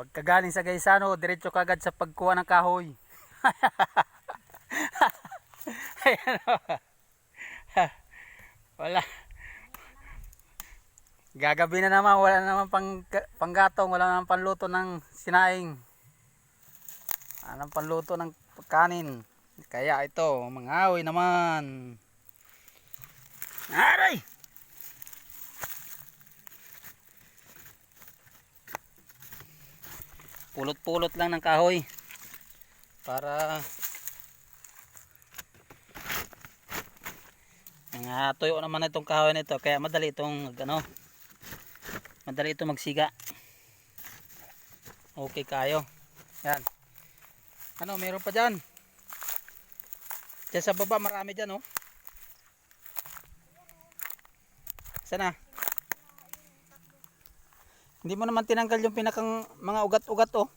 Pagkagaling sa Gaisano, diretso kagad sa pagkuha ng kahoy. Ayan o. Wala. Gagabi na naman, wala na naman pang, panggatong, wala naman panluto ng sinaing. Naman panluto ng kanin. Kaya ito, mangahoy naman. Pulot-pulot lang ng kahoy. Para nga tuyo naman itong kahoy nito kaya madali itong ano madali itong magsiga. Okay kayo. Yan. Ano meron pa dyan? Dyan sa baba marami dyan oh. Sana hindi mo naman tinanggal yung pinakang mga ugat-ugat oh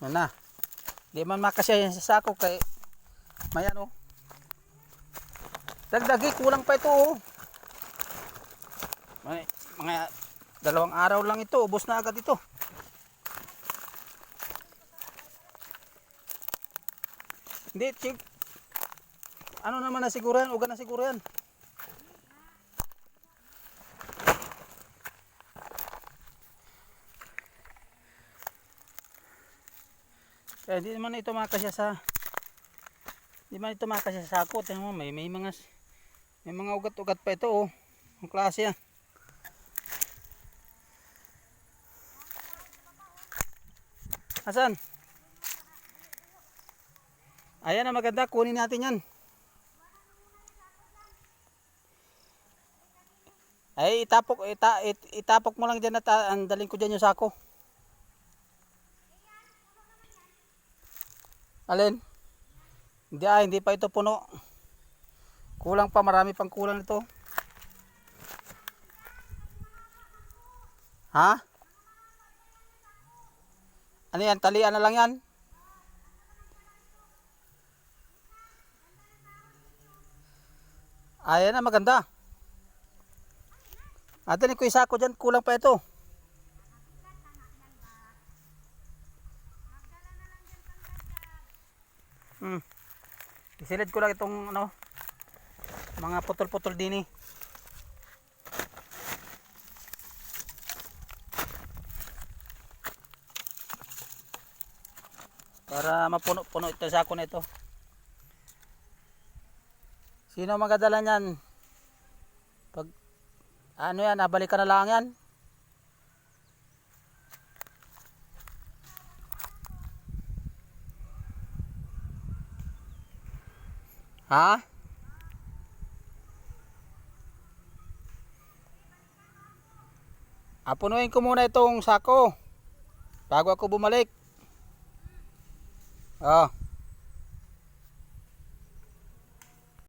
yan na hindi man makasya yan sa sako kay mayan oh Dagdagi, kulang pa ito oh. Mga, mga dalawang araw lang ito, ubos na agad ito. Hindi, chip. Ano naman na siguro yan? Uga na siguro yan. Eh, di naman ito makasya sa Di man ito makasya sa sako. Tingnan mo, may, may mga may mga ugat-ugat pa ito oh. Ang klase yan. Asan? Ayan na maganda, kunin natin yan. Ay, itapok, ita, it, itapok mo lang dyan at ah, andaling ko dyan yung sako. Alin? Hindi ah, hindi pa ito puno. Kulang pa, marami pang kulang ito. Ha? Ano yan? Talian na lang yan? Ayan na, maganda. Ate, ko isa ko dyan, kulang pa ito. Hmm. Isilid ko lang itong ano, mga putol-putol din eh. Para mapuno-puno ito sa ako nito. Sino magadala niyan? Pag ano yan, nabalik ka na lang yan. Ha? Apunuin ko muna itong sako bago ako bumalik. Oh.